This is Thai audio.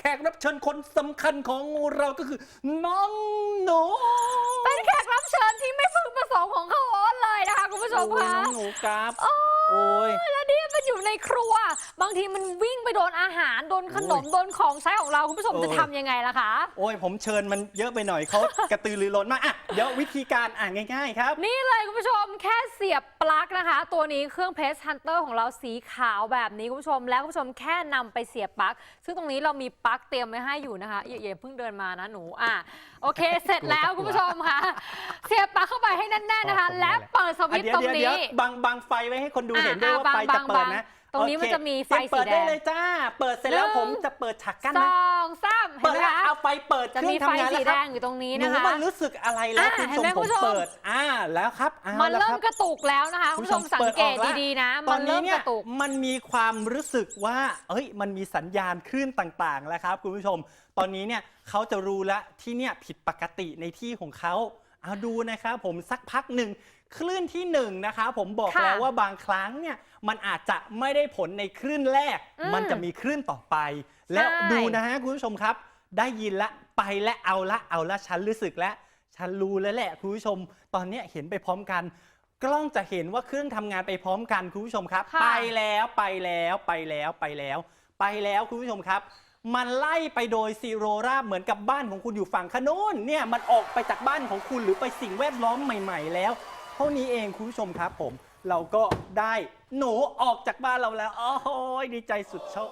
แขกรับเชิญคนสำคัญของเราก็คือ น้องหนูเป็นแขกรับเชิญที่ไม่พึงประสงค์ของเขาโอ๊ตเลยนะคะคุณผู้ชมโอ้ยคะน้องหนูครับ โอ้โอ้ย แล้วนี่มันอยู่ในครัว บางทีมันวิ่งไปโดนอาหารโดนขนมโอ้ยโดนของใช้ของเราคุณผู้ชมโอ้ย จะทำยังไงล่ะคะ โอ้ยผมเชิญมันเยอะไปหน่อยเขา กระตือรือร้นมากอะเดี๋ยววิธีการอ่านง่าย ๆ ครับ นี่เลยคุณผู้ชมแค่ เสียบปลั๊กนะคะ ตัวนี้เครื่องเพสฮันเตอร์ของเราสีขาวแบบนี้คุณผู้ชม แล้วคุณผู้ชมแค่นำไปเสียบปลั๊กซึ่งตรงนี้เรามีปลั๊กเตรียมไว้ให้อยู่นะคะอย่าอย่าเพิ่งเดินมานะหนูอะโอเค เสร็จแล้วคุณผู้ชมค่ะ เสียบปลั๊กเข้าไปให้แน่นๆนะคะอ๋อผมและรู้แล้วเปิดสอะวิตช์เดี๋ยตวรงเดี๋ยวเดี๋ยวนี้บังบังไฟไว้ให้คนดูอะเห็นด้วยว่าอะไฟบัจะงเปิดบังนะ ตรงนี้มันโอเคจะมีไฟเปิดสีแดงได้เลยจ้า เปิดเสร็จแล้วหนึ่ง ผมจะเปิดฉากกั้นสนะองสามเห็เปินดไหมแล้วคะเอาไฟเปิดจะเครื่มีองไฟทำงานสีแล้วแดครับงอยู่ตรงนี้หนูนะคะ มันรู้สึกอะไรแล้วอะคุณเห็นส่งไหมผคุมณผู้ชม เปิดอ่าแล้วครับเอามันแล้วเริ่คมรับกระตุกแล้วนะคะคุณผู้ชมคุณผู้ชมสังเปิดเกออตกแล้วดีๆนะตอมันนนี้เริ่มเนี่กยระตุก มันมีความรู้สึกว่า เอ้ย มันมีสัญญาณคลื่นต่างๆแล้วครับ คุณผู้ชม ตอนนี้เนี่ยเขาจะรู้ละที่เนี่ยผิดปกติในที่ของเขา เอาดูนะครับผมสักพักหนึ่งคลื่นที่หนึ่งนะคะผมบอกค่ะแล้วว่าบางครั้งเนี่ยมันอาจจะไม่ได้ผลในคลื่นแรก อืมมันจะมีคลื่นต่อไป แล้วใช่ดูนะฮะคุณผู้ชมครับ ได้ยินละไปและเอาละเอาละฉันรู้สึกแล้วฉันรู้แล้วแหละคุณผู้ชม ตอนเนี้ยเห็นไปพร้อมกัน กล้องจะเห็นว่าเครื่องทำงานไปพร้อมกันคุณผู้ชมครับ ค่ะ ไปแล้วไปแล้วไปแล้วไปแล้ว ไปแล้วคุณผู้ชมครับ มันไล่ไปโดยซีโรราบเหมือนกับบ้านของคุณอยู่ฝั่งขนนเนี่ยมันออกไปจากบ้านของคุณหรือไปสิ่งแวดล้อมใหม่ ๆ แล้ว เท่านี้เองคุณผู้ชมครับผม เราก็ได้หนูออกจากบ้านเราแล้วโอ้โหดีใจสุดโชค